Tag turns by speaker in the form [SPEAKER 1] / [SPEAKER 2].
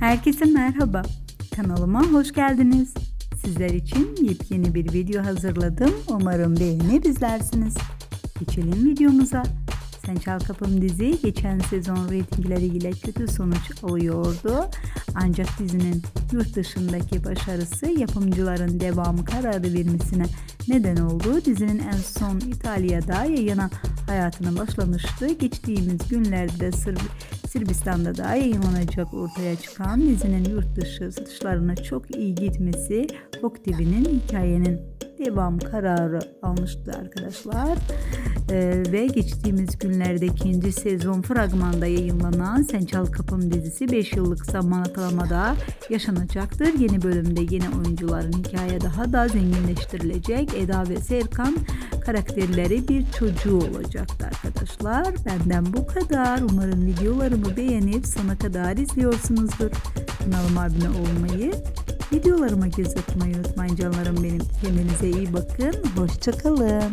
[SPEAKER 1] Herkese merhaba. Kanalıma hoş geldiniz. Sizler için yepyeni bir video hazırladım. Umarım beğenir izlersiniz. Geçelim videomuza. Sen Çal Kapım dizi geçen sezon reytingleriyle kötü sonuç alıyordu. Ancak dizinin yurt dışındaki başarısı yapımcıların devamı kararı vermesine neden oldu. Dizinin en son İtalya'da yayına hayatına başlamıştı. Geçtiğimiz günlerde de Sırb- Sırbistan'da da yayınlanacak ortaya çıkan dizinin yurt dışı satışlarına çok iyi gitmesi Fok TV'nin hikayenin devam kararı almıştı arkadaşlar. Ee, ve geçtiğimiz günlerde ikinci sezon fragmanda yayınlanan Sen Çal Kapım dizisi 5 yıllık zaman akalamada yaşanacaktır. Yeni bölümde yeni oyuncuların hikaye daha da zenginleştirilecek. Eda ve Serkan karakterleri bir çocuğu olacaktı arkadaşlar. Benden bu kadar. Umarım videolarımı beğenip sona kadar izliyorsunuzdur. Kanalıma abone olmayı, videolarıma göz atmayı unutmayın canlarım benim. Kendinize iyi bakın. Hoşçakalın.